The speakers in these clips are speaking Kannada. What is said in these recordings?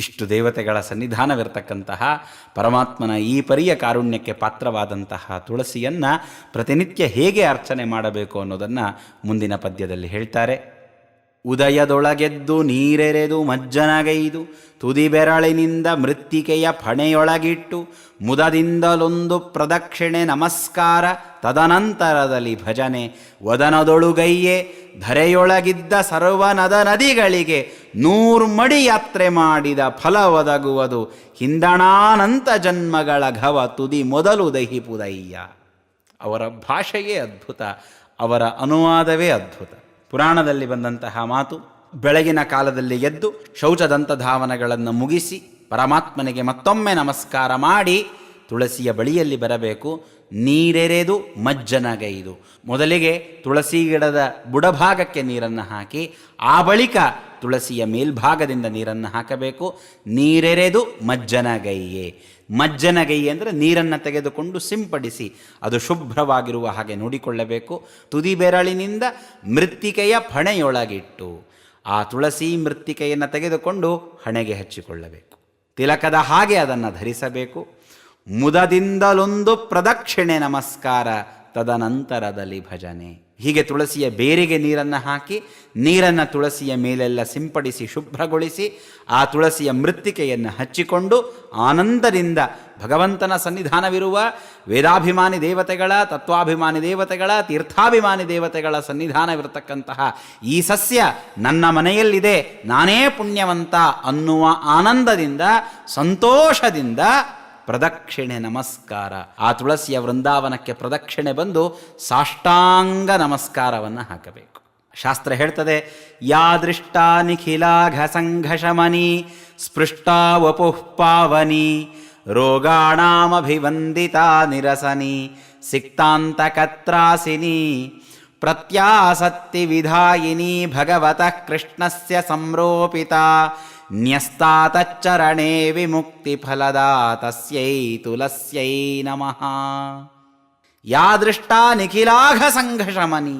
ಇಷ್ಟು ದೇವತೆಗಳ ಸನ್ನಿಧಾನವಿರತಕ್ಕಂತಹ ಪರಮಾತ್ಮನ ಈ ಪರಿಯ ಕಾರುಣ್ಯಕ್ಕೆ ಪಾತ್ರವಾದಂತಹ ತುಳಸಿಯನ್ನು ಪ್ರತಿನಿತ್ಯ ಹೇಗೆ ಅರ್ಚನೆ ಮಾಡಬೇಕು ಅನ್ನೋದನ್ನು ಮುಂದಿನ ಪದ್ಯದಲ್ಲಿ ಹೇಳ್ತಾರೆ. ಉದಯದೊಳಗೆದ್ದು ನೀರೆರೆದು ಮಜ್ಜನಗೈದು ತುದಿ ಬೆರಳಿನಿಂದ ಮೃತ್ತಿಕೆಯ ಫಣೆಯೊಳಗಿಟ್ಟು, ಮುದದಿಂದಲೊಂದು ಪ್ರದಕ್ಷಿಣೆ ನಮಸ್ಕಾರ, ತದನಂತರದಲ್ಲಿ ಭಜನೆ, ವದನದೊಳುಗೈಯೇ, ಧರೆಯೊಳಗಿದ್ದ ಸರ್ವನದ ನದಿಗಳಿಗೆ ನೂರ್ಮಡಿ ಯಾತ್ರೆ ಮಾಡಿದ ಫಲ ಒದಗುವುದು ಹಿಂದಣಾನಂತ ಜನ್ಮಗಳ ಘವ ತುದಿ ಮೊದಲು ದಹಿಪುದಯ್ಯ ಅವರ ಭಾಷೆಯೇ ಅದ್ಭುತ, ಅವರ ಅನುವಾದವೇ ಅದ್ಭುತ. ಪುರಾಣದಲ್ಲಿ ಬಂದಂತಹ ಮಾತು ಬೆಳಗಿನ ಕಾಲದಲ್ಲಿ ಎದ್ದು ಶೌಚದಂತ ಧಾವನಗಳನ್ನು ಮುಗಿಸಿ ಪರಮಾತ್ಮನಿಗೆ ಮತ್ತೊಮ್ಮೆ ನಮಸ್ಕಾರ ಮಾಡಿ ತುಳಸಿಯ ಬಳಿಯಲ್ಲಿ ಬರಬೇಕು, ನೀರೆರೆದು ಮಜ್ಜನಗೈದು ಮೊದಲಿಗೆ ತುಳಸಿ ಗಿಡದ ಬುಡಭಾಗಕ್ಕೆ ನೀರನ್ನು ಹಾಕಿ, ಆ ಬಳಿಕ ತುಳಸಿಯ ಮೇಲ್ಭಾಗದಿಂದ ನೀರನ್ನು ಹಾಕಬೇಕು. ನೀರೆರೆದು ಮಜ್ಜನಗೈಯೇ. ಮಜ್ಜನಗೈ ಅಂದರೆ ನೀರನ್ನು ತೆಗೆದುಕೊಂಡು ಸಿಂಪಡಿಸಿ, ಅದು ಶುಭ್ರವಾಗಿರುವ ಹಾಗೆ ನೋಡಿಕೊಳ್ಳಬೇಕು. ತುದಿ ಬೆರಳಿನಿಂದ ಮೃತ್ತಿಕೆಯ ಫಣೆಯೊಳಗಿಟ್ಟು, ಆ ತುಳಸಿ ಮೃತ್ತಿಕೆಯನ್ನು ತೆಗೆದುಕೊಂಡು ಹಣೆಗೆ ಹಚ್ಚಿಕೊಳ್ಳಬೇಕು. ತಿಲಕದ ಹಾಗೆ ಅದನ್ನು ಧರಿಸಬೇಕು. ಮುದದಿಂದಲೊಂದು ಪ್ರದಕ್ಷಿಣೆ ನಮಸ್ಕಾರ, ತದನಂತರದಲ್ಲಿ ಭಜನೆ. ಹೀಗೆ ತುಳಸಿಯ ಬೇರಿಗೆ ನೀರನ್ನು ಹಾಕಿ, ನೀರನ್ನು ತುಳಸಿಯ ಮೇಲೆಲ್ಲ ಸಿಂಪಡಿಸಿ, ಶುಭ್ರಗೊಳಿಸಿ, ಆ ತುಳಸಿಯ ಮೃತ್ತಿಕೆಯನ್ನು ಹಚ್ಚಿಕೊಂಡು, ಆನಂದದಿಂದ ಭಗವಂತನ ಸನ್ನಿಧಾನವಿರುವ ವೇದಾಭಿಮಾನಿ ದೇವತೆಗಳ, ತತ್ವಾಭಿಮಾನಿ ದೇವತೆಗಳ, ತೀರ್ಥಾಭಿಮಾನಿ ದೇವತೆಗಳ ಸನ್ನಿಧಾನವಿರತಕ್ಕಂತಹ ಈ ಸಸ್ಯ ನನ್ನ ಮನೆಯಲ್ಲಿದೆ, ನಾನೇ ಪುಣ್ಯವಂತ ಅನ್ನುವ ಆನಂದದಿಂದ, ಸಂತೋಷದಿಂದ ಪ್ರದಕ್ಷಿಣೆ ನಮಸ್ಕಾರ. ಆ ತುಳಸಿಯ ವೃಂದಾವನಕ್ಕೆ ಪ್ರದಕ್ಷಿಣೆ ಬಂದು ಸಾಷ್ಟಾಂಗ ನಮಸ್ಕಾರವನ್ನು ಹಾಕಬೇಕು. ಶಾಸ್ತ್ರ ಹೇಳ್ತದೆ, ಯಾ ದೃಷ್ಟ ನಿಖಿಲಾಘ ಸಂಘಶಮನಿ, ಸ್ಪೃಷ್ಟಾ ವಪುಃ ಪಾವನಿ, ರೋಗಾಣಾಮಭಿವಂದಿತ ನಿರಸನಿ, ಸಿಕ್ತಾಂತಕತ್ರಾಸಿನಿ, ಪ್ರತ್ಯಾಸಕ್ತಿ ವಿಧಾಯಿನಿ ಭಗವತಃ ಕೃಷ್ಣಸ್ಯ ಸಂರೋಪಿತ ನ್ಯಸ್ತಾತಚ್ಚರಣೇ ವಿಮುಕ್ತಿ ಫಲದ ತಸ್ಯೈ ತುಲಸ್ಯೈ ನಮಃ ಯಾ ದೃಷ್ಟ ನಿಖಿಲಾಘ ಸಂಘಶಮನಿ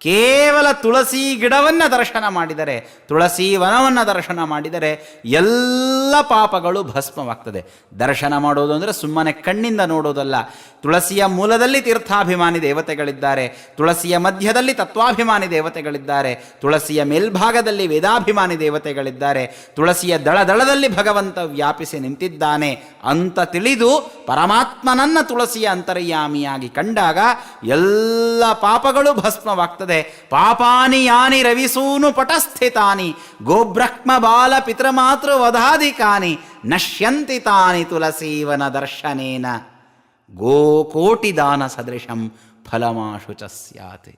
ಕೇವಲ ತುಳಸಿ ಗಿಡವನ್ನು ದರ್ಶನ ಮಾಡಿದರೆ, ತುಳಸಿ ವನವನ್ನು ದರ್ಶನ ಮಾಡಿದರೆ ಎಲ್ಲ ಪಾಪಗಳು ಭಸ್ಮವಾಗ್ತದೆ. ದರ್ಶನ ಮಾಡೋದು ಅಂದರೆ ಸುಮ್ಮನೆ ಕಣ್ಣಿಂದ ನೋಡೋದಲ್ಲ. ತುಳಸಿಯ ಮೂಲದಲ್ಲಿ ತೀರ್ಥಾಭಿಮಾನಿ ದೇವತೆಗಳಿದ್ದಾರೆ, ತುಳಸಿಯ ಮಧ್ಯದಲ್ಲಿ ತತ್ವಾಭಿಮಾನಿ ದೇವತೆಗಳಿದ್ದಾರೆ, ತುಳಸಿಯ ಮೇಲ್ಭಾಗದಲ್ಲಿ ವೇದಾಭಿಮಾನಿ ದೇವತೆಗಳಿದ್ದಾರೆ, ತುಳಸಿಯ ದಳದಳದಲ್ಲಿ ಭಗವಂತ ವ್ಯಾಪಿಸಿ ನಿಂತಿದ್ದಾನೆ ಅಂತ ತಿಳಿದು ಪರಮಾತ್ಮನನ್ನ ತುಳಸಿಯ ಅಂತರ್ಯಾಮಿಯಾಗಿ ಕಂಡಾಗ ಎಲ್ಲ ಪಾಪಗಳು ಭಸ್ಮವಾಗ್ತದೆ. ಪಾಪಾನಿ ಯಾನಿ ರವಿಸೂನು ಪಟಸ್ಥಿತಾನಿ ಗೋಬ್ರಹ್ಮ ಬಾಲ ಪಿತೃಮಾತೃ ವಧಾಧಿಕಾನಿ ನಶ್ಯಂತಿ ತಾನಿ ತುಳಸೀವನ ದರ್ಶನೇನ ಗೋಕೋಟಿ ದಾನ ಸದೃಶಂ ಫಲಮಾಶು ಚ ಸ್ಯಾತ್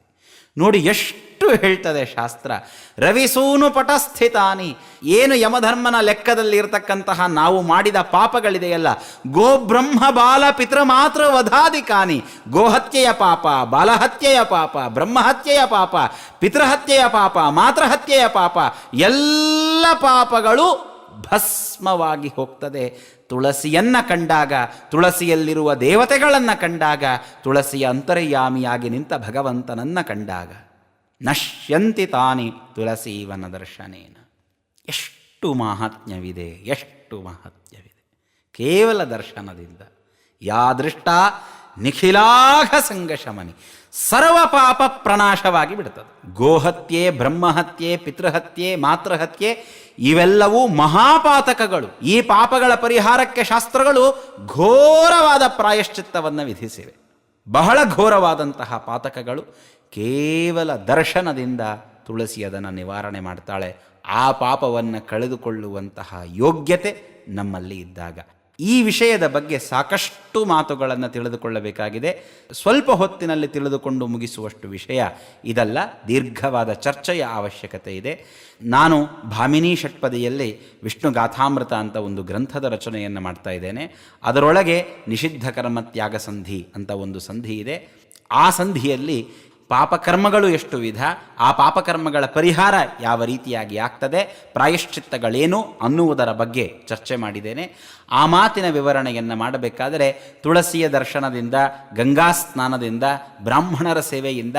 ನೋಡಿ ಎಷ್ಟು ಹೇಳ್ತದೆ ಶಾಸ್ತ್ರ. ರವಿಸೂನು ಪಟಸ್ಥಿತಾನಿ. ಏನು ಯಮಧರ್ಮನ ಲೆಕ್ಕದಲ್ಲಿ ಇರತಕ್ಕಂತಹ ನಾವು ಮಾಡಿದ ಪಾಪಗಳಿದೆಯಲ್ಲ. ಗೋಬ್ರಹ್ಮ ಬಾಲ ಪಿತೃ ಮಾತ್ರ ವಧಾಧಿಕಾನಿ. ಗೋಹತ್ಯೆಯ ಪಾಪ, ಬಾಲಹತ್ಯೆಯ ಪಾಪ, ಬ್ರಹ್ಮಹತ್ಯೆಯ ಪಾಪ, ಪಿತೃಹತ್ಯೆಯ ಪಾಪ, ಮಾತೃಹತ್ಯೆಯ ಪಾಪ, ಎಲ್ಲ ಪಾಪಗಳು ಭಸ್ಮವಾಗಿ ಹೋಗ್ತದೆ. ತುಳಸಿಯನ್ನ ಕಂಡಾಗ, ತುಳಸಿಯಲ್ಲಿರುವ ದೇವತೆಗಳನ್ನು ಕಂಡಾಗ, ತುಳಸಿಯ ಅಂತರ್ಯಾಮಿಯಾಗಿ ನಿಂತ ಭಗವಂತನನ್ನ ಕಂಡಾಗ, ನಶ್ಯಂತಿ ತಾನಿ ತುಳಸೀವನ ದರ್ಶನೇನ. ಎಷ್ಟು ಮಹಾತ್ಮ್ಯವಿದೆ ಎಷ್ಟು ಮಹಾತ್ಮ್ಯವಿದೆ. ಕೇವಲ ದರ್ಶನದಿಂದ. ಯಾ ದೃಷ್ಟ ನಿಖಿಲಾಘ ಸಂಘಶಮನಿ ಸರ್ವ ಪಾಪ ಪ್ರನಾಶವಾಗಿ ಬಿಡುತ್ತದೆ ಗೋಹತ್ಯೆ, ಬ್ರಹ್ಮಹತ್ಯೆ, ಪಿತೃಹತ್ಯೆ, ಮಾತೃಹತ್ಯೆ, ಇವೆಲ್ಲವೂ ಮಹಾಪಾತಕಗಳು. ಈ ಪಾಪಗಳ ಪರಿಹಾರಕ್ಕೆ ಶಾಸ್ತ್ರಗಳು ಘೋರವಾದ ಪ್ರಾಯಶ್ಚಿತ್ತವನ್ನು ವಿಧಿಸಿವೆ. ಬಹಳ ಘೋರವಾದಂತಹ ಪಾತಕಗಳು ಕೇವಲ ದರ್ಶನದಿಂದ ತುಳಸಿ ಅದನ್ನು ನಿವಾರಣೆ ಮಾಡ್ತಾಳೆ. ಆ ಪಾಪವನ್ನು ಕಳೆದುಕೊಳ್ಳುವಂತಹ ಯೋಗ್ಯತೆ ನಮ್ಮಲ್ಲಿ ಇದ್ದಾಗ. ಈ ವಿಷಯದ ಬಗ್ಗೆ ಸಾಕಷ್ಟು ಮಾತುಗಳನ್ನು ತಿಳಿದುಕೊಳ್ಳಬೇಕಾಗಿದೆ. ಸ್ವಲ್ಪ ಹೊತ್ತಿನಲ್ಲಿ ತಿಳಿದುಕೊಂಡು ಮುಗಿಸುವಷ್ಟು ವಿಷಯ ಇದಲ್ಲ. ದೀರ್ಘವಾದ ಚರ್ಚೆಯ ಅವಶ್ಯಕತೆ ಇದೆ. ನಾನು ಭಾಮಿನಿ ಷಟ್ಪದಿಯಲ್ಲಿ ವಿಷ್ಣು ಗಾಥಾಮೃತ ಅಂತ ಒಂದು ಗ್ರಂಥದ ರಚನೆಯನ್ನು ಮಾಡ್ತಾ ಇದ್ದೇನೆ. ಅದರೊಳಗೆ ನಿಷಿದ್ಧ ಕರ್ಮ ತ್ಯಾಗ ಸಂಧಿ ಅಂತ ಒಂದು ಸಂಧಿ ಇದೆ. ಆ ಸಂಧಿಯಲ್ಲಿ ಪಾಪಕರ್ಮಗಳು ಎಷ್ಟು ವಿಧ? ಆ ಪಾಪಕರ್ಮಗಳ ಪರಿಹಾರ ಯಾವ ರೀತಿಯಾಗಿ ಆಗ್ತದೆ? ಪ್ರಾಯಶ್ಚಿತ್ತಗಳೇನು ಅನ್ನುವುದರ ಬಗ್ಗೆ ಚರ್ಚೆ ಮಾಡಿದ್ದೇನೆ. ಆ ಮಾತಿನ ವಿವರಣೆಯನ್ನು ಮಾಡಬೇಕಾದರೆ ತುಳಸಿಯ ದರ್ಶನದಿಂದ, ಗಂಗಾ ಸ್ನಾನದಿಂದ, ಬ್ರಾಹ್ಮಣರ ಸೇವೆಯಿಂದ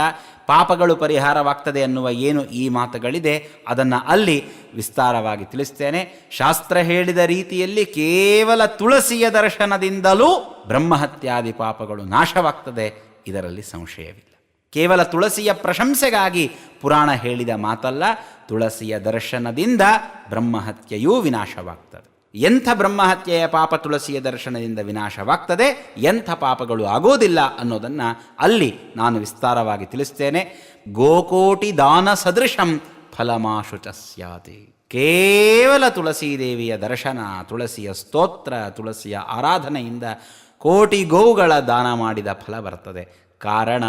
ಪಾಪಗಳು ಪರಿಹಾರವಾಗ್ತದೆ ಅನ್ನುವ ಏನು ಈ ಮಾತುಗಳಿದೆ, ಅದನ್ನು ಅಲ್ಲಿ ವಿಸ್ತಾರವಾಗಿ ತಿಳಿಸ್ತೇನೆ. ಶಾಸ್ತ್ರ ಹೇಳಿದ ರೀತಿಯಲ್ಲಿ ಕೇವಲ ತುಳಸಿಯ ದರ್ಶನದಿಂದಲೂ ಬ್ರಹ್ಮಹತ್ಯಾದಿ ಪಾಪಗಳು ನಾಶವಾಗ್ತದೆ, ಇದರಲ್ಲಿ ಸಂಶಯವಿಲ್ಲ. ಕೇವಲ ತುಳಸಿಯ ಪ್ರಶಂಸೆಗಾಗಿ ಪುರಾಣ ಹೇಳಿದ ಮಾತಲ್ಲ, ತುಳಸಿಯ ದರ್ಶನದಿಂದ ಬ್ರಹ್ಮಹತ್ಯೆಯೂ ವಿನಾಶವಾಗ್ತದೆ. ಎಂಥ ಬ್ರಹ್ಮಹತ್ಯೆಯ ಪಾಪ ತುಳಸಿಯ ದರ್ಶನದಿಂದ ವಿನಾಶವಾಗ್ತದೆ? ಎಂಥ ಪಾಪಗಳು ಆಗೋದಿಲ್ಲ ಅನ್ನೋದನ್ನು ಅಲ್ಲಿ ನಾನು ವಿಸ್ತಾರವಾಗಿ ತಿಳಿಸ್ತೇನೆ. ಗೋಕೋಟಿ ದಾನ ಸದೃಶಂ ಫಲಮಾಶುಚ ಸ್ಯಾತಿ ಕೇವಲ ತುಳಸೀದೇವಿಯ ದರ್ಶನ, ತುಳಸಿಯ ಸ್ತೋತ್ರ, ತುಳಸಿಯ ಆರಾಧನೆಯಿಂದ ಕೋಟಿ ಗೋವುಗಳ ದಾನ ಮಾಡಿದ ಫಲ ಬರ್ತದೆ. ಕಾರಣ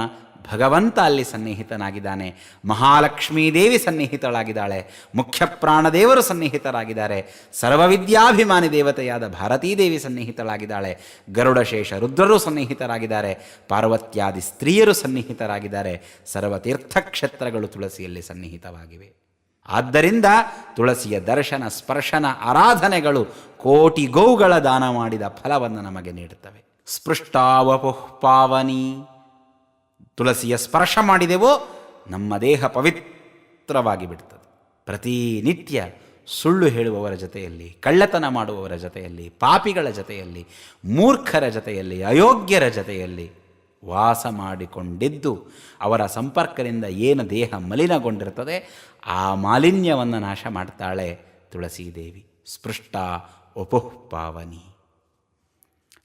ಭಗವಂತ ಅಲ್ಲಿ ಸನ್ನಿಹಿತನಾಗಿದ್ದಾನೆ. ಮಹಾಲಕ್ಷ್ಮೀ ದೇವಿ ಸನ್ನಿಹಿತಳಾಗಿದ್ದಾಳೆ. ಮುಖ್ಯ ಪ್ರಾಣದೇವರು ಸನ್ನಿಹಿತರಾಗಿದ್ದಾರೆ. ಸರ್ವವಿದ್ಯಾಭಿಮಾನಿ ದೇವತೆಯಾದ ಭಾರತೀದೇವಿ ಸನ್ನಿಹಿತಳಾಗಿದ್ದಾಳೆ. ಗರುಡಶೇಷ ರುದ್ರರು ಸನ್ನಿಹಿತರಾಗಿದ್ದಾರೆ. ಪಾರ್ವತ್ಯಾದಿ ಸ್ತ್ರೀಯರು ಸನ್ನಿಹಿತರಾಗಿದ್ದಾರೆ. ಸರ್ವತೀರ್ಥಕ್ಷೇತ್ರಗಳು ತುಳಸಿಯಲ್ಲಿ ಸನ್ನಿಹಿತವಾಗಿವೆ. ಆದ್ದರಿಂದ ತುಳಸಿಯ ದರ್ಶನ, ಸ್ಪರ್ಶನ, ಆರಾಧನೆಗಳು ಕೋಟಿ ಗೋವುಗಳ ದಾನ ಮಾಡಿದ ಫಲವನ್ನು ನಮಗೆ ನೀಡುತ್ತವೆ. ಸ್ಪೃಷ್ಟಾವಪುಃ ಪಾವನಿ. ತುಳಸಿಯ ಸ್ಪರ್ಶ ಮಾಡಿದೆವೋ ನಮ್ಮ ದೇಹ ಪವಿತ್ರವಾಗಿ ಬಿಡ್ತದೆ. ಪ್ರತಿನಿತ್ಯ ಸುಳ್ಳು ಹೇಳುವವರ ಜೊತೆಯಲ್ಲಿ, ಕಳ್ಳತನ ಮಾಡುವವರ ಜೊತೆಯಲ್ಲಿ, ಪಾಪಿಗಳ ಜೊತೆಯಲ್ಲಿ, ಮೂರ್ಖರ ಜೊತೆಯಲ್ಲಿ, ಅಯೋಗ್ಯರ ಜೊತೆಯಲ್ಲಿ ವಾಸ ಮಾಡಿಕೊಂಡಿದ್ದು ಅವರ ಸಂಪರ್ಕದಿಂದ ಏನು ದೇಹ ಮಲಿನಗೊಂಡಿರ್ತದೆ ಆ ಮಾಲಿನ್ಯವನ್ನು ನಾಶ ಮಾಡ್ತಾಳೆ ತುಳಸೀದೇವಿ. ಸ್ಪೃಷ್ಟ ಉಪುಃ ಪಾವನಿ.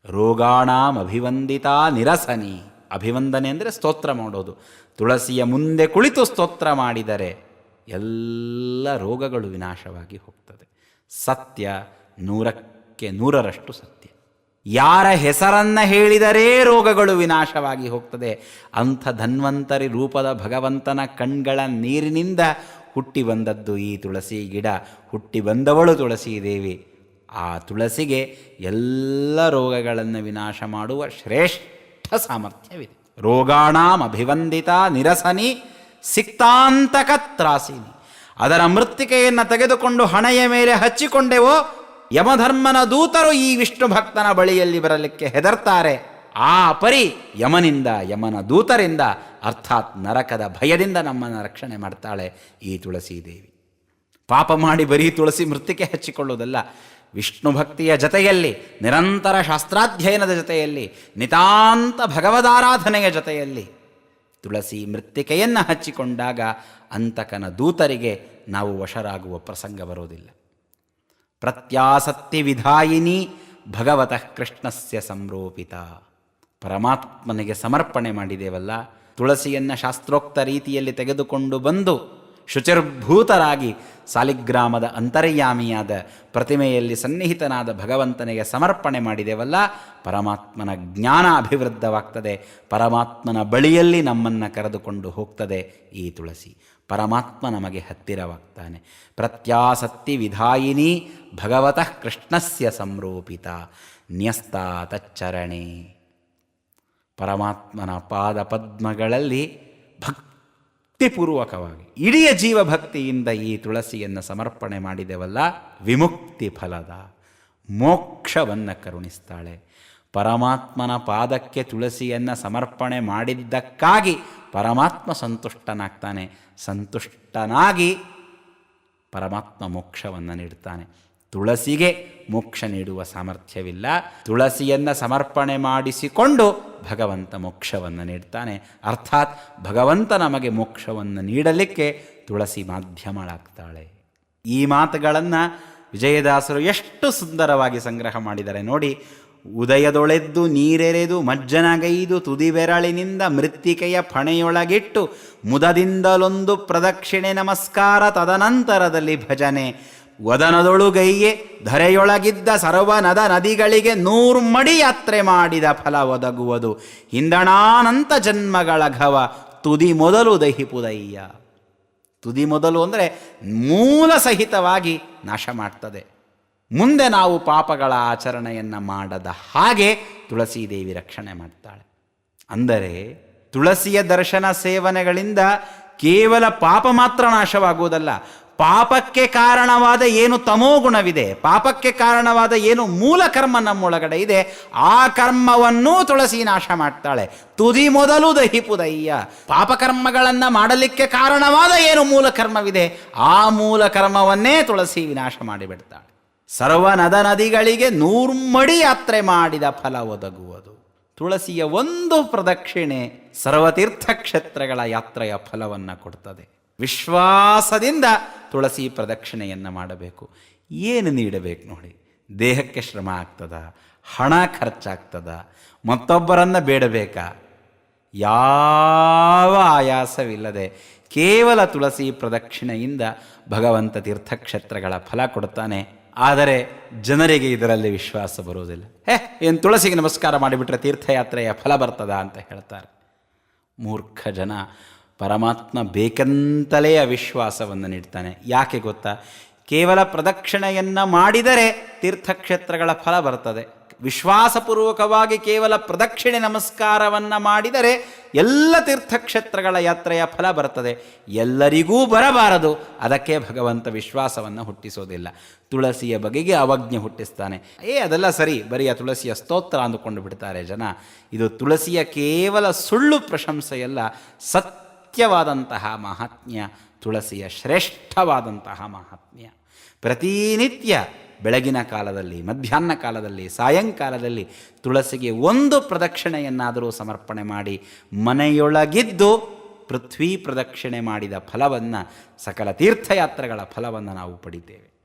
ರೋಗಾಣಾಂ ಅಭಿವಂದಿತ ನಿರಸನಿ. ಅಭಿವಂದನೆ ಅಂದರೆ ಸ್ತೋತ್ರ ಮಾಡೋದು. ತುಳಸಿಯ ಮುಂದೆ ಕುಳಿತು ಸ್ತೋತ್ರ ಮಾಡಿದರೆ ಎಲ್ಲ ರೋಗಗಳು ವಿನಾಶವಾಗಿ ಹೋಗ್ತದೆ. ಸತ್ಯ ನೂರಕ್ಕೆ ನೂರರಷ್ಟು ಸತ್ಯ. ಯಾರ ಹೆಸರನ್ನು ಹೇಳಿದರೆ ರೋಗಗಳು ವಿನಾಶವಾಗಿ ಹೋಗ್ತದೆ. ಅಂಥ ಧನ್ವಂತರಿ ರೂಪದ ಭಗವಂತನ ಕಣ್ಗಳ ನೀರಿನಿಂದ ಹುಟ್ಟಿ ಬಂದದ್ದು ಈ ತುಳಸಿ ಗಿಡ. ಹುಟ್ಟಿ ಬಂದವಳು ತುಳಸಿ ದೇವಿ. ಆ ತುಳಸಿಗೆ ಎಲ್ಲ ರೋಗಗಳನ್ನು ವಿನಾಶ ಮಾಡುವ ಶ್ರೇಷ್ಠ ಸಾಮರ್ಥ್ಯವಿದೆ ರೋಗಾಣಾಂ ಅಭಿವಂದಿತ ನಿರಸನಿ ಸಿಕ್ತಾಂತಕ ತ್ರಾಸಿನಿ ಅದರ ಮೃತ್ತಿಕೆಯನ್ನು ತೆಗೆದುಕೊಂಡು ಹಣೆಯ ಮೇಲೆ ಹಚ್ಚಿಕೊಂಡೆವೋ ಯಮಧರ್ಮನ ದೂತರು ಈ ವಿಷ್ಣು ಭಕ್ತನ ಬಳಿಯಲ್ಲಿ ಬರಲಿಕ್ಕೆ ಹೆದರ್ತಾರೆ. ಆ ಪರಿ ಯಮನಿಂದ, ಯಮನ ದೂತರಿಂದ, ಅರ್ಥಾತ್ ನರಕದ ಭಯದಿಂದ ನಮ್ಮನ್ನು ರಕ್ಷಣೆ ಮಾಡ್ತಾಳೆ ಈ ತುಳಸೀದೇವಿ. ಪಾಪ ಮಾಡಿ ಬರೀ ತುಳಸಿ ಮೃತ್ತಿಕೆ ಹಚ್ಚಿಕೊಳ್ಳುವುದಲ್ಲ ವಿಷ್ಣು ಭಕ್ತಿಯ ಜತೆಯಲ್ಲಿ, ನಿರಂತರ ಶಾಸ್ತ್ರಾಧ್ಯಯನದ ಜೊತೆಯಲ್ಲಿ, ನಿತಾಂತ ಭಗವದಾರಾಧನೆಯ ಜೊತೆಯಲ್ಲಿ ತುಳಸಿ ಮೃತ್ತಿಕೆಯನ್ನು ಹಚ್ಚಿಕೊಂಡಾಗ ಅಂತಕನ ದೂತರಿಗೆ ನಾವು ವಶರಾಗುವ ಪ್ರಸಂಗ ಬರೋದಿಲ್ಲ. ಪ್ರತ್ಯಾಸಕ್ತಿ ವಿಧಾಯಿನಿ ಭಗವತಃ ಕೃಷ್ಣಸ್ಯ ಸಂರೂಪಿತ. ಪರಮಾತ್ಮನಿಗೆ ಸಮರ್ಪಣೆ ಮಾಡಿದೇವಲ್ಲ, ತುಳಸಿಯನ್ನು ಶಾಸ್ತ್ರೋಕ್ತ ರೀತಿಯಲ್ಲಿ ತೆಗೆದುಕೊಂಡು ಬಂದು ಶುಚಿರ್ಭೂತರಾಗಿ ಸಾಲಿಗ್ರಾಮದ ಅಂತರ್ಯಾಮಿಯಾದ ಪ್ರತಿಮೆಯಲ್ಲಿ ಸನ್ನಿಹಿತನಾದ ಭಗವಂತನಿಗೆ ಸಮರ್ಪಣೆ ಮಾಡಿದೆವಲ್ಲ? ಪರಮಾತ್ಮನ ಜ್ಞಾನ ಅಭಿವೃದ್ಧವಾಗ್ತದೆ. ಪರಮಾತ್ಮನ ಬಳಿಯಲ್ಲಿ ನಮ್ಮನ್ನು ಕರೆದುಕೊಂಡು ಹೋಗ್ತದೆ ಈ ತುಳಸಿ. ಪರಮಾತ್ಮ ನಮಗೆ ಹತ್ತಿರವಾಗ್ತಾನೆ. ಪ್ರತ್ಯಾಸಕ್ತಿ ವಿಧಾಯಿನಿ ಭಗವತಃ ಕೃಷ್ಣಸ್ಯ ಸಂರೂಪಿತ. ನ್ಯಸ್ತ ತಚ್ಚರಣೆ ಪರಮಾತ್ಮನ ಪಾದ ಪದ್ಮಗಳಲ್ಲಿ ಭಕ್ತಿಪೂರ್ವಕವಾಗಿ ಇಡೀ ಜೀವಭಕ್ತಿಯಿಂದ ಈ ತುಳಸಿಯನ್ನು ಸಮರ್ಪಣೆ ಮಾಡಿದೆವಲ್ಲ? ವಿಮುಕ್ತಿ ಫಲದ, ಮೋಕ್ಷವನ್ನು ಕರುಣಿಸ್ತಾಳೆ. ಪರಮಾತ್ಮನ ಪಾದಕ್ಕೆ ತುಳಸಿಯನ್ನು ಸಮರ್ಪಣೆ ಮಾಡಿದ್ದಕ್ಕಾಗಿ ಪರಮಾತ್ಮ ಸಂತುಷ್ಟನಾಗ್ತಾನೆ. ಸಂತುಷ್ಟನಾಗಿ ಪರಮಾತ್ಮ ಮೋಕ್ಷವನ್ನು ನೀಡ್ತಾನೆ. ತುಳಸಿಗೆ ಮೋಕ್ಷ ನೀಡುವ ಸಾಮರ್ಥ್ಯವಿಲ್ಲ. ತುಳಸಿಯನ್ನು ಸಮರ್ಪಣೆ ಮಾಡಿಸಿಕೊಂಡು ಭಗವಂತ ಮೋಕ್ಷವನ್ನು ನೀಡ್ತಾನೆ. ಅರ್ಥಾತ್ ಭಗವಂತ ನಮಗೆ ಮೋಕ್ಷವನ್ನು ನೀಡಲಿಕ್ಕೆ ತುಳಸಿ ಮಾಧ್ಯಮಳಾಗ್ತಾಳೆ. ಈ ಮಾತುಗಳನ್ನು ವಿಜಯದಾಸರು ಎಷ್ಟು ಸುಂದರವಾಗಿ ಸಂಗ್ರಹ ಮಾಡಿದ್ದಾರೆ ನೋಡಿ. ಉದಯದೊಳೆದ್ದು ನೀರೆರೆದು ಮಜ್ಜನಗೈದು ತುದಿ ಬೆರಳಿನಿಂದ ಮೃತ್ತಿಕೆಯ ಫಣೆಯೊಳಗಿಟ್ಟು ಮುದದಿಂದಲೊಂದು ಪ್ರದಕ್ಷಿಣೆ ನಮಸ್ಕಾರ ತದನಂತರದಲ್ಲಿ ಭಜನೆ. ವದನದೊಳುಗೈಯೇ ಧರೆಯೊಳಗಿದ್ದ ಸರ್ವನದ ನದಿಗಳಿಗೆ ನೂರ್ಮಡಿ ಯಾತ್ರೆ ಮಾಡಿದ ಫಲ ಒದಗುವುದು. ಹಿಂದಣಾನಂತ ಜನ್ಮಗಳ ಘವ, ತುದಿ ಮೊದಲು ದಹಿಪುದಯ್ಯ ತುದಿ ಮೊದಲು ಅಂದರೆ ಮೂಲ ಸಹಿತವಾಗಿ ನಾಶ ಮಾಡ್ತದೆ. ಮುಂದೆ ನಾವು ಪಾಪಗಳ ಆಚರಣೆಯನ್ನು ಮಾಡದ ಹಾಗೆ ತುಳಸೀದೇವಿ ರಕ್ಷಣೆ ಮಾಡ್ತಾಳೆ. ಅಂದರೆ ತುಳಸಿಯ ದರ್ಶನ ಸೇವನೆಗಳಿಂದ ಕೇವಲ ಪಾಪ ಮಾತ್ರ ನಾಶವಾಗುವುದಲ್ಲ ಪಾಪಕ್ಕೆ ಕಾರಣವಾದ ಏನು ತಮೋಗುಣವಿದೆ ಪಾಪಕ್ಕೆ ಕಾರಣವಾದ ಏನು ಮೂಲ ಕರ್ಮ ನಮ್ಮೊಳಗಡೆ ಇದೆ, ಆ ಕರ್ಮವನ್ನೂ ತುಳಸಿ ನಾಶ ಮಾಡ್ತಾಳೆ. ತುದಿ ಮೊದಲು ದಹಿಪುದಯ್ಯ ಪಾಪಕರ್ಮಗಳನ್ನು ಮಾಡಲಿಕ್ಕೆ ಕಾರಣವಾದ ಏನು ಮೂಲ ಕರ್ಮವಿದೆ, ಆ ಮೂಲ ಕರ್ಮವನ್ನೇ ತುಳಸಿ ವಿನಾಶ ಮಾಡಿಬಿಡ್ತಾಳೆ. ಸರ್ವ ನದ ನದಿಗಳಿಗೆ ನೂರ್ಮಡಿ ಯಾತ್ರೆ ಮಾಡಿದ ಫಲ ಒದಗುವುದು. ತುಳಸಿಯ ಒಂದು ಪ್ರದಕ್ಷಿಣೆ ಸರ್ವತೀರ್ಥಕ್ಷೇತ್ರಗಳ ಯಾತ್ರೆಯ ಫಲವನ್ನು ಕೊಡ್ತದೆ. ವಿಶ್ವಾಸದಿಂದ ತುಳಸಿ ಪ್ರದಕ್ಷಿಣೆಯನ್ನು ಮಾಡಬೇಕು. ಏನು ನೀಡಬೇಕು ನೋಡಿ? ದೇಹಕ್ಕೆ ಶ್ರಮ ಆಗ್ತದ? ಹಣ ಖರ್ಚಾಗ್ತದ? ಮತ್ತೊಬ್ಬರನ್ನು ಬೇಡಬೇಕಾ? ಯಾವ ಆಯಾಸವಿಲ್ಲದೆ ಕೇವಲ ತುಳಸಿ ಪ್ರದಕ್ಷಿಣೆಯಿಂದ ಭಗವಂತ ತೀರ್ಥಕ್ಷೇತ್ರಗಳ ಫಲ ಕೊಡ್ತಾನೆ ಆದರೆ ಜನರಿಗೆ ಇದರಲ್ಲಿ ವಿಶ್ವಾಸ ಬರುವುದಿಲ್ಲ. ಹೇ, ಏನು ತುಳಸಿಗೆ ನಮಸ್ಕಾರ ಮಾಡಿಬಿಟ್ರೆ ತೀರ್ಥಯಾತ್ರೆಯ ಫಲ ಬರ್ತದ ಅಂತ ಹೇಳ್ತಾರೆ. ಮೂರ್ಖ ಜನ ಪರಮಾತ್ಮ ಬೇಕೆಂತಲೇ ಅವಿಶ್ವಾಸವನ್ನು ನೀಡ್ತಾನೆ. ಯಾಕೆ ಗೊತ್ತಾ? ಕೇವಲ ಪ್ರದಕ್ಷಿಣೆಯನ್ನು ಮಾಡಿದರೆ ತೀರ್ಥಕ್ಷೇತ್ರಗಳ ಫಲ ಬರ್ತದೆ. ವಿಶ್ವಾಸಪೂರ್ವಕವಾಗಿ ಕೇವಲ ಪ್ರದಕ್ಷಿಣೆ ನಮಸ್ಕಾರವನ್ನು ಮಾಡಿದರೆ ಎಲ್ಲ ತೀರ್ಥಕ್ಷೇತ್ರಗಳ ಯಾತ್ರೆಯ ಫಲ ಬರ್ತದೆ. ಎಲ್ಲರಿಗೂ ಬರಬಾರದು. ಅದಕ್ಕೆ ಭಗವಂತ ವಿಶ್ವಾಸವನ್ನು ಹುಟ್ಟಿಸೋದಿಲ್ಲ. ತುಳಸಿಯ ಬಗೆಗೆ ಅವಜ್ಞೆ ಹುಟ್ಟಿಸ್ತಾನೆ. ಏ, ಅದೆಲ್ಲ ಸರಿ. ಬರೀ ಆ ತುಳಸಿಯ ಸ್ತೋತ್ರ ಅಂದುಕೊಂಡು ಬಿಡ್ತಾರೆ ಜನ. ಇದು ತುಳಸಿಯ ಕೇವಲ ಸುಳ್ಳು ಪ್ರಶಂಸೆಯಲ್ಲ ಸತ್ಯವಾದಂತಹ ಮಹಾತ್ಮ್ಯ, ತುಳಸಿಯ ಶ್ರೇಷ್ಠವಾದಂತಹ ಮಹಾತ್ಮ್ಯ. ಪ್ರತಿನಿತ್ಯ ಬೆಳಗಿನ ಕಾಲದಲ್ಲಿ, ಮಧ್ಯಾಹ್ನ ಕಾಲದಲ್ಲಿ, ಸಾಯಂಕಾಲದಲ್ಲಿ ತುಳಸಿಗೆ ಒಂದು ಪ್ರದಕ್ಷಿಣೆಯನ್ನಾದರೂ ಸಮರ್ಪಣೆ ಮಾಡಿ, ಮನೆಯೊಳಗಿದ್ದು ಪೃಥ್ವಿ ಪ್ರದಕ್ಷಿಣೆ ಮಾಡಿದ ಫಲವನ್ನು, ಸಕಲ ತೀರ್ಥಯಾತ್ರೆಗಳ ಫಲವನ್ನು ನಾವು ಪಡಿತೇವೆ.